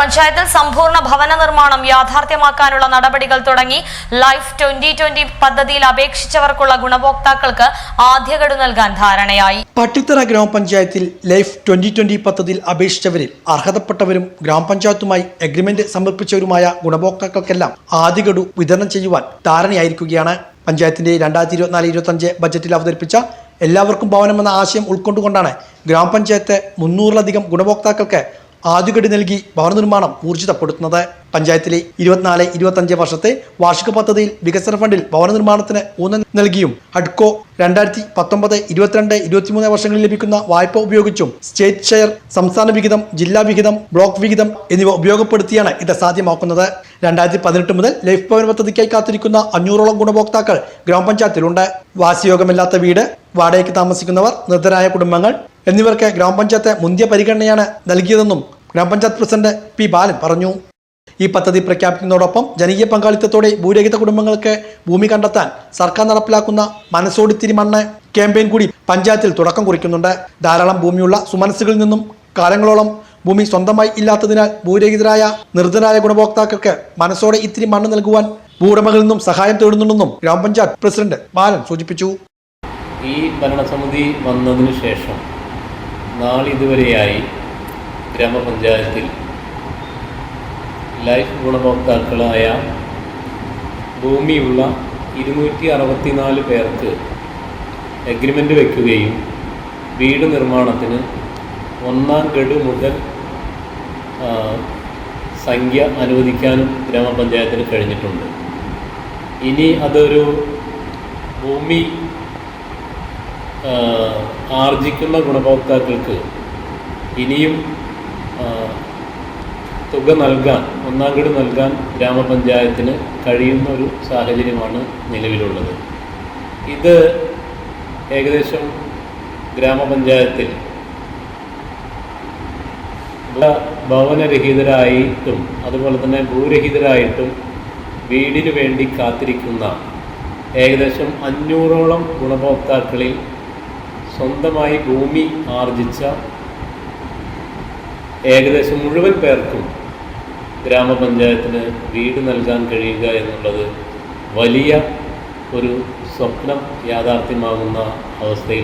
പഞ്ചായത്തിൽ സമ്പൂർണ ഭവന നിർമ്മാണം യാഥാർത്ഥ്യമാക്കാനുള്ള നടപടികൾ തുടങ്ങി ലൈഫ് ട്വന്റി ട്വന്റി പദ്ധതിയിൽ അപേക്ഷിച്ചവർക്കുള്ള ഗുണഭോക്താക്കൾക്ക് ആദ്യഗഡു നൽകാൻ ധാരണയായി. പട്ടിത്തറ ഗ്രാമപഞ്ചായത്തിൽ ലൈഫ് ട്വന്റി ട്വന്റി പദ്ധതിയിൽ അപേക്ഷിച്ചവരിൽ അർഹതപ്പെട്ടവരും ഗ്രാമപഞ്ചായത്തുമായി എഗ്രിമെന്റ് സമർപ്പിച്ചവരുമായ ഗുണഭോക്താക്കൾക്കെല്ലാം ആദ്യഗഡു വിതരണം ചെയ്യുവാൻ ധാരണയായിരിക്കുകയാണ്. പഞ്ചായത്തിന്റെ രണ്ടായിരത്തി ഇരുപത്തിനാല് ഇരുപത്തഞ്ച് ബജറ്റിൽ അവതരിപ്പിച്ച എല്ലാവർക്കും ഭവനം എന്ന ആശയം ഉൾക്കൊണ്ടുകൊണ്ടാണ് ഗ്രാമപഞ്ചായത്ത് മുന്നൂറിലധികം ഗുണഭോക്താക്കൾക്ക് ആദ്യഗഡു നൽകി ഭവന നിർമ്മാണം ഊർജിതപ്പെടുത്തുന്നത്. പഞ്ചായത്തിലെ ഇരുപത്തിനാല് ഇരുപത്തഞ്ച് വർഷത്തെ വാർഷിക പദ്ധതിയിൽ വികസന ഫണ്ടിൽ ഭവന നിർമ്മാണത്തിന് ഊന്നൽ നൽകിയും ഹഡ്കോ രണ്ടായിരത്തി പത്തൊമ്പത് ഇരുപത്തിരണ്ട് ഇരുപത്തിമൂന്ന് വർഷങ്ങളിൽ ലഭിക്കുന്ന വായ്പ ഉപയോഗിച്ചും സ്റ്റേറ്റ് ഷെയർ സംസ്ഥാന വിഹിതം ജില്ലാ വിഹിതം ബ്ലോക്ക് വിഹിതം എന്നിവ ഉപയോഗപ്പെടുത്തിയാണ് ഇത് സാധ്യമാക്കുന്നത്. രണ്ടായിരത്തി പതിനെട്ട് മുതൽ ലൈഫ് ഭവൻ പദ്ധതിക്കായി കാത്തിരിക്കുന്ന അഞ്ഞൂറോളം ഗുണഭോക്താക്കൾ ഗ്രാമപഞ്ചായത്തിലുണ്ട്. വാസയോഗ്യമല്ലാത്ത വീട് വാടകയ്ക്ക് താമസിക്കുന്നവർ നിർദ്ധരായ കുടുംബങ്ങൾ എന്നിവർക്ക് ഗ്രാമപഞ്ചായത്ത് മുന്തിയ പരിഗണനയാണ് നൽകിയതെന്നും ഗ്രാമപഞ്ചായത്ത് പ്രസിഡന്റ് പി ബാലൻ പറഞ്ഞു. ഈ പദ്ധതി പ്രഖ്യാപിക്കുന്നതോടൊപ്പം ജനകീയ പങ്കാളിത്തത്തോടെ ഭൂരഹിത കുടുംബങ്ങൾക്ക് ഭൂമി കണ്ടെത്താൻ സർക്കാർ നടപ്പിലാക്കുന്ന മനസ്സോടിത്തിരി മണ്ണ് ക്യാമ്പയിൻ കൂടി പഞ്ചായത്തിൽ തുടക്കം കുറിക്കുന്നുണ്ട്. ധാരാളം ഭൂമിയുള്ള സുമനസ്സുകളിൽ നിന്നും കാലങ്ങളോളം ഭൂമി സ്വന്തമായി ഇല്ലാത്തതിനാൽ ഭൂരഹിതരായ നിർധനായ ഗുണഭോക്താക്കൾക്ക് മനസ്സോടെ ഇത്തിരി മണ്ണ് നൽകുവാൻ ഭൂവുടമകളിൽ നിന്നും സഹായം തേടുന്നുണ്ടെന്നും ഗ്രാമപഞ്ചായത്ത് പ്രസിഡന്റ് ബാലൻ സൂചിപ്പിച്ചു. ഈ ഭരണസമിതി വന്നതിന് ശേഷം നാളിതുവരെയായി ഗ്രാമപഞ്ചായത്തിൽ ലൈഫ് ഗുണഭോക്താക്കളായ ഭൂമിയുള്ള ഇരുന്നൂറ്റി അറുപത്തിനാല് പേർക്ക് എഗ്രിമെന്റ് വയ്ക്കുകയും വീട് നിർമ്മാണത്തിന് ഒന്നാം ഗഡു മുതൽ സംഖ്യ അനുവദിക്കാനും ഗ്രാമപഞ്ചായത്തിന് കഴിഞ്ഞിട്ടുണ്ട്. ഇനി അതൊരു ഭൂമി ആർജിക്കുന്ന ഗുണഭോക്താക്കൾക്ക് ഇനിയും തുക നൽകാൻ ഒന്നാം ഗഡു നൽകാൻ ഗ്രാമപഞ്ചായത്തിന് കഴിയുന്ന ഒരു സാഹചര്യമാണ് നിലവിലുള്ളത്. ഇത് ഏകദേശം ഗ്രാമപഞ്ചായത്തിൽ ഭവനരഹിതരായിട്ടും അതുപോലെ തന്നെ ഭൂരഹിതരായിട്ടും വീടിനു വേണ്ടി കാത്തിരിക്കുന്ന ഏകദേശം അഞ്ഞൂറോളം ഗുണഭോക്താക്കളിൽ സ്വന്തമായി ഭൂമി ആർജിച്ച ഏകദേശം മുഴുവൻ പേർക്കും ഗ്രാമപഞ്ചായത്തിന് വീട് നൽകാൻ കഴിയുക എന്നുള്ളത് വലിയ ഒരു സ്വപ്നം യാഥാർത്ഥ്യമാകുന്ന അവസ്ഥയിൽ